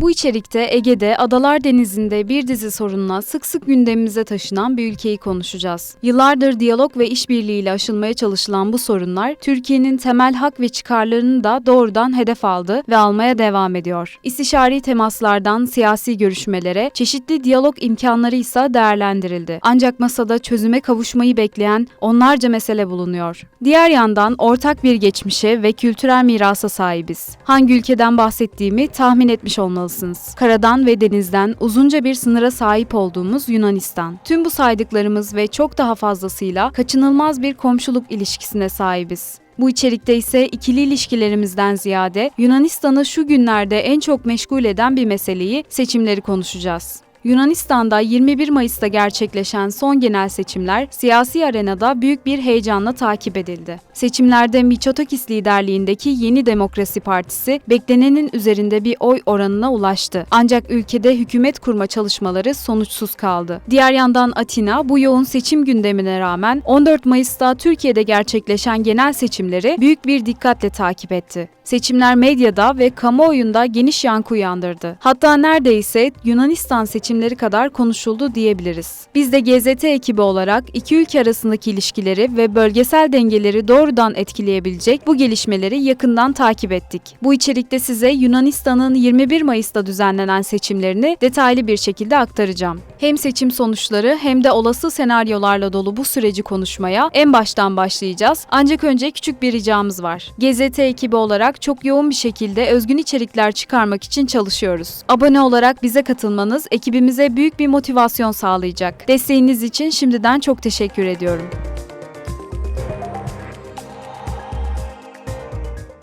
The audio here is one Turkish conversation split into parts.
Bu içerikte Ege'de, Adalar Denizi'nde bir dizi sorunla sık sık gündemimize taşınan bir ülkeyi konuşacağız. Yıllardır diyalog ve işbirliğiyle aşılmaya çalışılan bu sorunlar, Türkiye'nin temel hak ve çıkarlarını da doğrudan hedef aldı ve almaya devam ediyor. İstişari temaslardan siyasi görüşmelere, çeşitli diyalog imkanları ise değerlendirildi. Ancak masada çözüme kavuşmayı bekleyen onlarca mesele bulunuyor. Diğer yandan ortak bir geçmişe ve kültürel mirasa sahibiz. Hangi ülkeden bahsettiğimi tahmin etmiş olmalısınız. Karadan ve denizden uzunca bir sınıra sahip olduğumuz Yunanistan. Tüm bu saydıklarımız ve çok daha fazlasıyla kaçınılmaz bir komşuluk ilişkisine sahibiz. Bu içerikte ise ikili ilişkilerimizden ziyade Yunanistan'ı şu günlerde en çok meşgul eden bir meseleyi, seçimleri konuşacağız. Yunanistan'da 21 Mayıs'ta gerçekleşen son genel seçimler siyasi arenada büyük bir heyecanla takip edildi. Seçimlerde Mitsotakis liderliğindeki Yeni Demokrasi Partisi beklenenin üzerinde bir oy oranına ulaştı. Ancak ülkede hükümet kurma çalışmaları sonuçsuz kaldı. Diğer yandan Atina bu yoğun seçim gündemine rağmen 14 Mayıs'ta Türkiye'de gerçekleşen genel seçimleri büyük bir dikkatle takip etti. Seçimler medyada ve kamuoyunda geniş yankı uyandırdı. Hatta neredeyse Yunanistan seçimleri kadar konuşuldu diyebiliriz. Biz de GZT ekibi olarak iki ülke arasındaki ilişkileri ve bölgesel dengeleri doğrudan etkileyebilecek bu gelişmeleri yakından takip ettik. Bu içerikte size Yunanistan'ın 21 Mayıs'ta düzenlenen seçimlerini detaylı bir şekilde aktaracağım. Hem seçim sonuçları hem de olası senaryolarla dolu bu süreci konuşmaya en baştan başlayacağız. Ancak önce küçük bir ricamız var. GZT ekibi olarak çok yoğun bir şekilde özgün içerikler çıkarmak için çalışıyoruz. Abone olarak bize katılmanız ekibimize büyük bir motivasyon sağlayacak. Desteğiniz için şimdiden çok teşekkür ediyorum.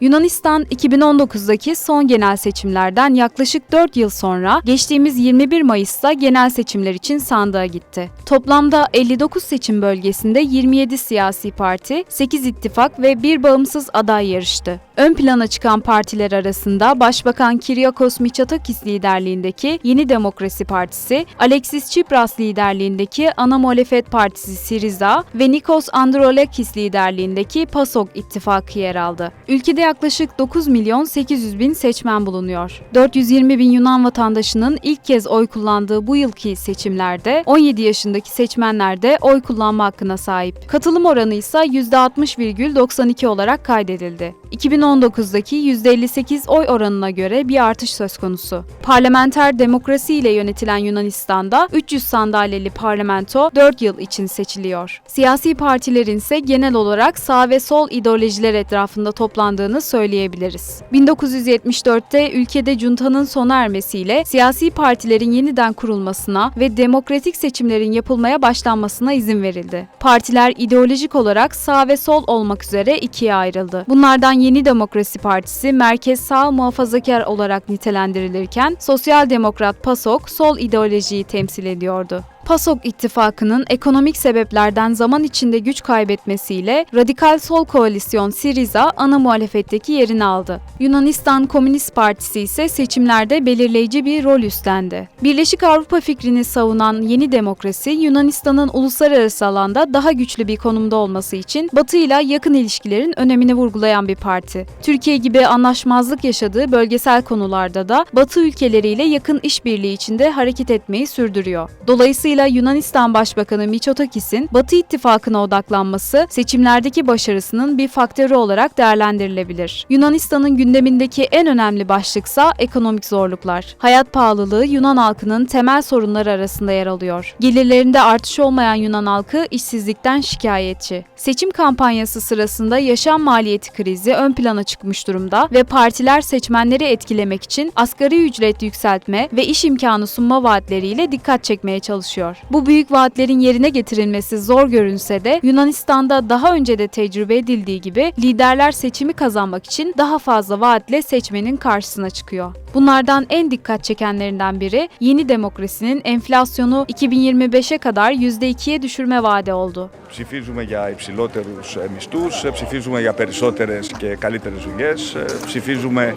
Yunanistan 2019'daki son genel seçimlerden yaklaşık 4 yıl sonra geçtiğimiz 21 Mayıs'ta genel seçimler için sandığa gitti. Toplamda 59 seçim bölgesinde 27 siyasi parti, 8 ittifak ve bir bağımsız aday yarıştı. Ön plana çıkan partiler arasında Başbakan Kyriakos Mitsotakis liderliğindeki Yeni Demokrasi Partisi, Alexis Tsipras liderliğindeki Ana Muhalefet Partisi Siriza ve Nikos Androulakis liderliğindeki PASOK ittifakı yer aldı. Ülkede yaklaşık 9 milyon 800 bin seçmen bulunuyor. 420 bin Yunan vatandaşının ilk kez oy kullandığı bu yılki seçimlerde 17 yaşındaki seçmenler de oy kullanma hakkına sahip. Katılım oranı ise %60,92 olarak kaydedildi. 2019'daki %58 oy oranına göre bir artış söz konusu. Parlamenter demokrasi ile yönetilen Yunanistan'da 300 sandalyeli parlamento 4 yıl için seçiliyor. Siyasi partilerin ise genel olarak sağ ve sol ideolojiler etrafında toplandığını söyleyebiliriz. 1974'te ülkede juntanın sona ermesiyle siyasi partilerin yeniden kurulmasına ve demokratik seçimlerin yapılmaya başlanmasına izin verildi. Partiler ideolojik olarak sağ ve sol olmak üzere ikiye ayrıldı. Bunlardan Yeni Demokrasi Partisi merkez sağ muhafazakar olarak nitelendirilirken Sosyal Demokrat PASOK sol ideolojiyi temsil ediyordu. PASOK ittifakının ekonomik sebeplerden zaman içinde güç kaybetmesiyle radikal sol koalisyon Siriza ana muhalefetteki yerini aldı. Yunanistan Komünist Partisi ise seçimlerde belirleyici bir rol üstlendi. Birleşik Avrupa fikrini savunan Yeni Demokrasi, Yunanistan'ın uluslararası alanda daha güçlü bir konumda olması için Batı ile yakın ilişkilerin önemini vurgulayan bir parti. Türkiye gibi anlaşmazlık yaşadığı bölgesel konularda da Batı ülkeleriyle yakın işbirliği içinde hareket etmeyi sürdürüyor. Dolayısıyla Dolayısıyla Yunanistan Başbakanı Mitsotakis'in Batı ittifakına odaklanması seçimlerdeki başarısının bir faktörü olarak değerlendirilebilir. Yunanistan'ın gündemindeki en önemli başlıksa ekonomik zorluklar. Hayat pahalılığı Yunan halkının temel sorunları arasında yer alıyor. Gelirlerinde artış olmayan Yunan halkı işsizlikten şikayetçi. Seçim kampanyası sırasında yaşam maliyeti krizi ön plana çıkmış durumda ve partiler seçmenleri etkilemek için asgari ücret yükseltme ve iş imkanı sunma vaatleriyle dikkat çekmeye çalışıyor çalışıyor. Bu büyük vaatlerin yerine getirilmesi zor görünse de Yunanistan'da daha önce de tecrübe edildiği gibi liderler seçimi kazanmak için daha fazla vaatle seçmenin karşısına çıkıyor. Bunlardan en dikkat çekenlerinden biri yeni demokrasinin enflasyonu 2025'e kadar %2'ye düşürme vaadi oldu. Ψηφίζουμε για υψηλότερους μισθούς, ψηφίζουμε για περισσότερες και καλύτερες δουλειές, ψηφίζουμε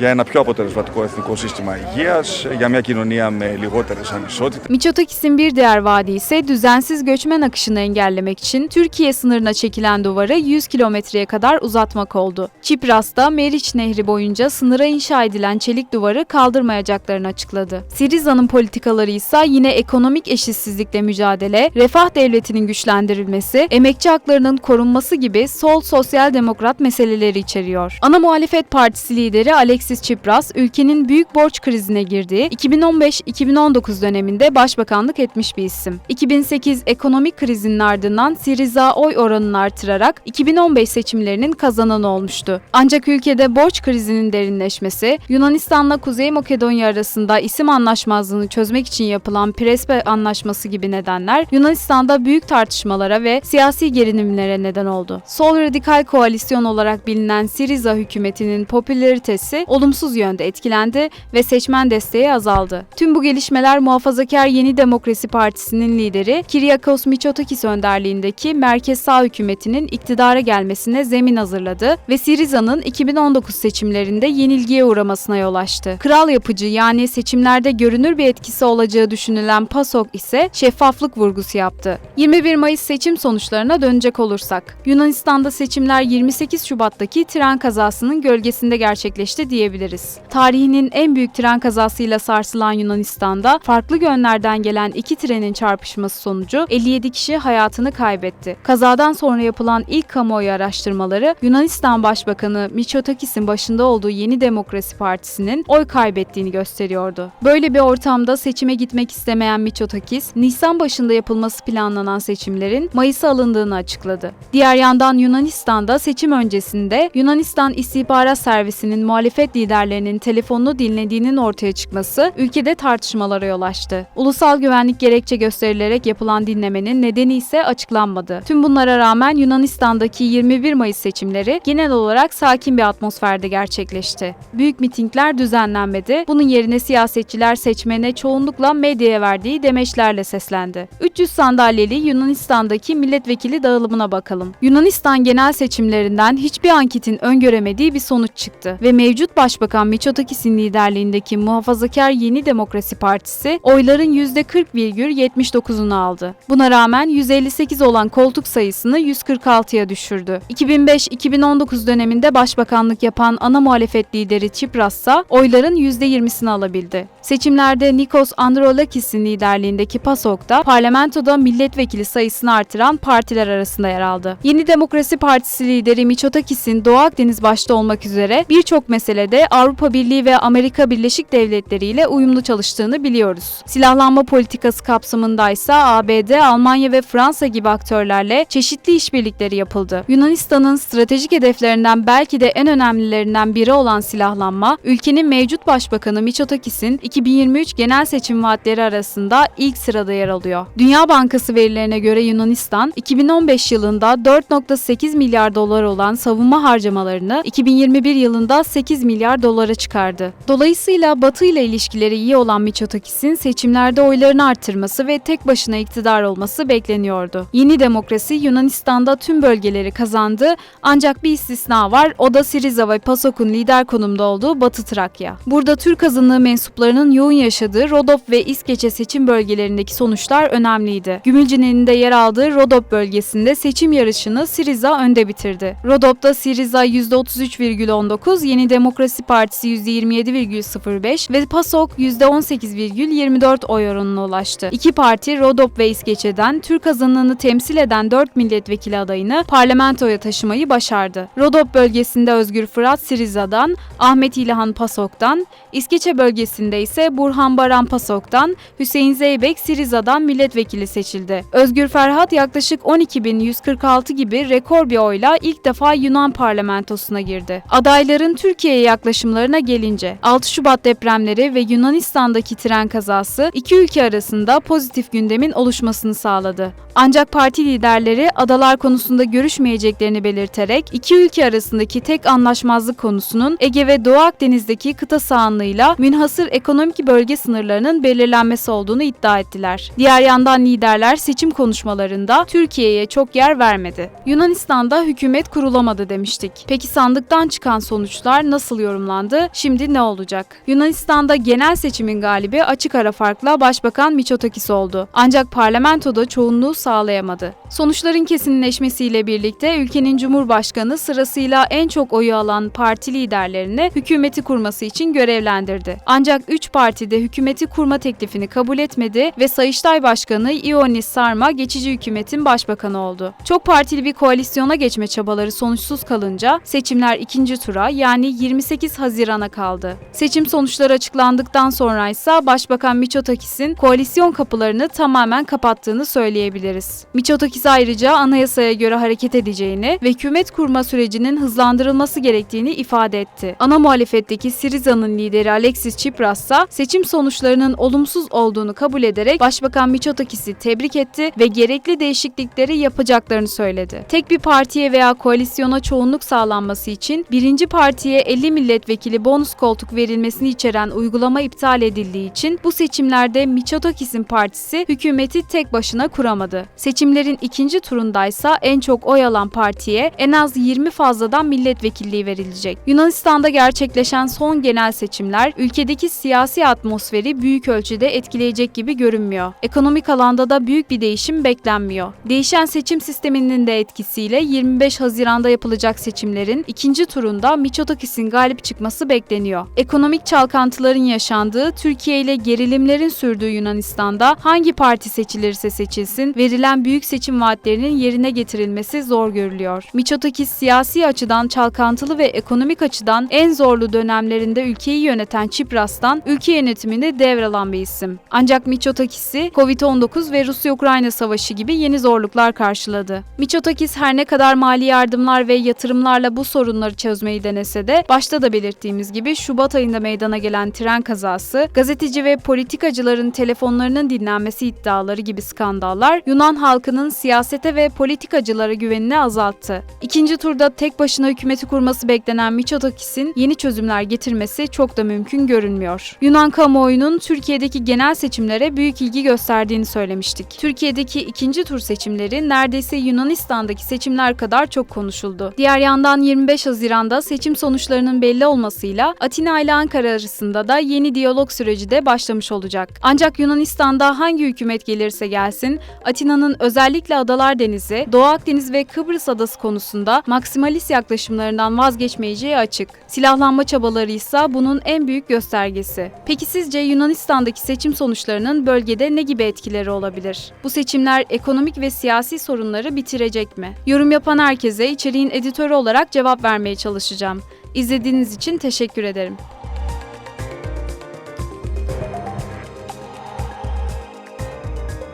για ένα πιο αποτελεσματικό εθνικό σύστημα υγείας, για μια κοινωνία με λιγότερες ανισότητες. Miçotakis'in bir diğer vaadi ise düzensiz göçmen akışını engellemek için Türkiye sınırına çekilen duvarı 100 kilometreye kadar uzatmak oldu. Çipras'ta Meriç Nehri boyunca sınıra inşa edilen çelik duvarı kaldırmayacaklarını açıkladı. Siriza'nın politikaları ise yine ekonomik eşitsizlikle mücadele, refah devletinin güçlendirilmesi, emekçi haklarının korunması gibi sol sosyal demokrat meseleleri içeriyor. Ana muhalefet partisi lideri Alexis Tsipras, ülkenin büyük borç krizine girdiği 2015-2019 döneminde başbakanlık etmiş bir isim. 2008 ekonomik krizinin ardından Siriza oy oranını artırarak 2015 seçimlerinin kazananı olmuştu. Ancak ülkede borç krizinin derinleşmesi, Yunanistan'la Kuzey Makedonya arasında isim anlaşmazlığını çözmek için yapılan Prespa anlaşması gibi nedenler Yunanistan'da büyük tartışmalara ve siyasi gerilimlere neden oldu. Sol radikal koalisyon olarak bilinen Siriza hükümetinin popülaritesi olumsuz yönde etkilendi ve seçmen desteği azaldı. Tüm bu gelişmeler muhafazakar Yeni Demokrasi Partisi'nin lideri Kyriakos Mitsotakis önderliğindeki merkez sağ hükümetinin iktidara gelmesine zemin hazırladı ve Siriza'nın 2019 seçimlerinde yenilgiye uğramasına yol açtı. Kral yapıcı yani seçimlerde görünür bir etkisi olacağı düşünülen PASOK ise şeffaflık vurgusu yaptı. 21 Mayıs seçim sonuçlarına dönecek olursak, Yunanistan'da seçimler 28 Şubat'taki tren kazasının gölgesinde gerçekleşti diyebiliriz. Tarihinin en büyük tren kazasıyla sarsılan Yunanistan'da farklı yönlerden gelen iki trenin çarpışması sonucu 57 kişi hayatını kaybetti. Kazadan sonra yapılan ilk kamuoyu araştırmaları Yunanistan Başbakanı Mitsotakis'in başında olduğu Yeni Demokrasi Partisi'nin oy kaybettiğini gösteriyordu. Böyle bir ortamda seçime gitmek istemeyen Mitsotakis, Nisan başında yapılması planlanan seçimlerin Mayıs'a alındığını açıkladı. Diğer yandan Yunanistan'da seçim öncesinde Yunanistan İstihbarat Servisi'nin muhalefet liderlerinin telefonunu dinlediğinin ortaya çıkması ülkede tartışmalara yol açtı. Ulusal güvenlik gerekçe gösterilerek yapılan dinlemenin nedeni ise açıklanmadı. Tüm bunlara rağmen Yunanistan'daki 21 Mayıs seçimleri genel olarak sakin bir atmosferde gerçekleşti. Büyük mitingler düzenlenmedi. Bunun yerine siyasetçiler seçmene çoğunlukla medyaya verdiği demeçlerle seslendi. 300 sandalyeli Yunanistan'daki milletvekili dağılımına bakalım. Yunanistan genel seçimlerinden hiçbir anketin öngöremediği bir sonuç çıktı ve mevcut Başbakan Mitsotakis'in liderliğindeki Muhafazakar Yeni Demokrasi Partisi oyların %40,79'unu aldı. Buna rağmen 158 olan koltuk sayısını 146'ya düşürdü. 2005-2019 döneminde başbakanlık yapan ana muhalefet lideri Tsipras ise oyların %20'sini alabildi. Seçimlerde Nikos Androulakis'in liderliğindeki PASOK da parlamentoda milletvekili sayısını artıran partiler arasında yer aldı. Yeni Demokrasi Partisi lideri Mitsotakis'in Doğu Akdeniz başta olmak üzere birçok meselede Avrupa Birliği ve Amerika Birleşik Devletleri ile uyumlu çalıştığını biliyoruz. Silahlanma politikası kapsamında ise ABD, Almanya ve Fransa gibi aktörlerle çeşitli işbirlikleri yapıldı. Yunanistan'ın stratejik hedeflerinden belki de en önemlilerinden biri olan silahlanma, ülkenin mevcut başbakanı Mitsotakis'in 2023 genel seçim vaatleri arasında ilk sırada yer alıyor. Dünya Bankası verilerine göre Yunanistan 2015 yılında 4.8 milyar dolar olan savunma harcamalarını 2021 yılında 8 milyar dolara çıkardı. Dolayısıyla Batı ile ilişkileri iyi olan Mitsotakis'in seçimlerde oylarını artırması ve tek başına iktidar olması bekleniyordu. Yeni demokrasi Yunanistan'da tüm bölgeleri kazandı ancak bir istisna var o da Siriza ve PASOK'un lider konumda olduğu Batı Trakya. Burada Türk azınlığı mensuplarının yoğun yaşadığı Rodop ve İskeçe seçim bölgelerindeki sonuçlar önemliydi. Gümülcine'nin de yer aldığı Rodop bölgesinde seçim yarışını Siriza önde bitirdi. Rodop'ta Siriza %33,19, Yeni Demokrasi Partisi %27,05 ve PASOK %18,24 oy oranına ulaştı. İki parti Rodop ve İskeçe'den Türk azınlığını temsil eden 4 milletvekili adayını parlamentoya taşımayı başardı. Rodop bölgesinde Özgür Fırat Siriza'dan, Ahmet İlhan PASOK'tan, İskeçe bölgesinde ise Burhan Baran PASOK'tan, Hüseyin Zeybek Siriza'dan milletvekili seçildi. Özgür Ferhat yaklaşık 12.146 gibi rekor bir oyla ilk defa Yunan parlamentosuna girdi. Adayların Türkiye'ye yaklaşımlarına gelince 6 Şubat depremleri ve Yunanistan'daki tren kazası iki ülke arasında pozitif gündemin oluşmasını sağladı. Ancak parti liderleri adalar konusunda görüşmeyeceklerini belirterek iki ülke arasındaki tek anlaşmazlık konusunun Ege ve Doğu Akdeniz'deki kıta sahanlığıyla münhasır ekonomik bölge sınırlarının belirlenmesi olduğunu iddia ettiler. Diğer yandan liderler seçim konuşmalarında Türkiye'ye çok yer vermedi. Yunanistan'da hükümet kurulamadı demiştik. Peki sandıktan çıkan sonuçlar nasıl yorumlandı. Şimdi ne olacak? Yunanistan'da genel seçimin galibi açık ara farkla Başbakan Mitsotakis oldu. Ancak parlamentoda çoğunluğu sağlayamadı. Sonuçların kesinleşmesiyle birlikte ülkenin Cumhurbaşkanı sırasıyla en çok oyu alan parti liderlerini hükümeti kurması için görevlendirdi. Ancak 3 parti de hükümeti kurma teklifini kabul etmedi ve Sayıştay Başkanı Ioannis Sarma geçici hükümetin başbakanı oldu. Çok partili bir koalisyona geçme çabaları sonuçsuz kalınca seçimler ikinci tura yani 28 Haziran'a kaldı. Seçim sonuçları açıklandıktan sonra ise Başbakan Mitsotakis'in koalisyon kapılarını tamamen kapattığını söyleyebiliriz. Mitsotakis ayrıca anayasaya göre hareket edeceğini ve hükümet kurma sürecinin hızlandırılması gerektiğini ifade etti. Ana muhalefetteki Siriza'nın lideri Alexis Tsipras ise seçim sonuçlarının olumsuz olduğunu kabul ederek Başbakan Mitsotakis'i tebrik etti ve gerekli değişiklikleri yapacaklarını söyledi. Tek bir partiye veya koalisyona çoğunluk sağlanması için birinci partiye 50 milletvekili bonus koltuk verilmesini içeren uygulama iptal edildiği için bu seçimlerde Mitsotakis'in partisi hükümeti tek başına kuramadı. Seçimlerin ikinci turundaysa en çok oy alan partiye en az 20 fazladan milletvekilliği verilecek. Yunanistan'da gerçekleşen son genel seçimler ülkedeki siyasi atmosferi büyük ölçüde etkileyecek gibi görünmüyor. Ekonomik alanda da büyük bir değişim beklenmiyor. Değişen seçim sisteminin de etkisiyle 25 Haziran'da yapılacak seçimlerin ikinci turunda Mitsotakis'in galip çıkması bekleniyor. Ekonomik çalkantıların yaşandığı, Türkiye ile gerilimlerin sürdüğü Yunanistan'da hangi parti seçilirse seçilsin verilen büyük seçim vaatlerinin yerine getirilmesi zor görülüyor. Mitsotakis siyasi açıdan çalkantılı ve ekonomik açıdan en zorlu dönemlerinde ülkeyi yöneten Çipras'tan ülke yönetimini devralan bir isim. Ancak Mitsotakis'i Covid-19 ve Rusya-Ukrayna savaşı gibi yeni zorluklar karşıladı. Mitsotakis her ne kadar mali yardımlar ve yatırımlarla bu sorunları çözmeyi denese de başta da belirttiğimiz gibi Şubat ayında meydana gelen tren kazası, gazeteci ve politikacıların telefonlarının dinlenmesi iddiaları gibi skandallar Yunan halkının siyasete ve politikacılara güvenini azalttı. İkinci turda tek başına hükümeti kurması beklenen Mitsotakis'in yeni çözümler getirmesi çok da mümkün görünmüyor. Yunan kamuoyunun Türkiye'deki genel seçimlere büyük ilgi gösterdiğini söylemiştik. Türkiye'deki ikinci tur seçimleri neredeyse Yunanistan'daki seçimler kadar çok konuşuldu. Diğer yandan 25 Haziran'da seçim sonuçlarının belli olmasıyla Atina ile Ankara arasında da yeni diyalog süreci de başlamış olacak. Ancak Yunanistan'da hangi hükümet gelirse gelsin, Atina'nın özellikle Adalar Denizi, Doğu Akdeniz ve Kıbrıs Adası konusunda maksimalist yaklaşımlarından vazgeçmeyeceği açık. Silahlanma çabaları ise bunun en büyük göstergesi. Peki sizce Yunanistan'daki seçim sonuçlarının bölgede ne gibi etkileri olabilir? Bu seçimler ekonomik ve siyasi sorunları bitirecek mi? Yorum yapan herkese içeriğin editörü olarak cevap vermeye çalışacağım. İzlediğiniz için teşekkür ederim.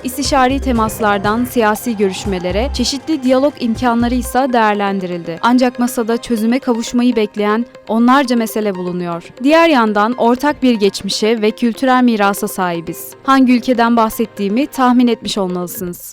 İstişari temaslardan siyasi görüşmelere, çeşitli diyalog imkanları ise değerlendirildi. Ancak masada çözüme kavuşmayı bekleyen onlarca mesele bulunuyor. Diğer yandan ortak bir geçmişe ve kültürel mirasa sahibiz. Hangi ülkeden bahsettiğimi tahmin etmiş olmalısınız.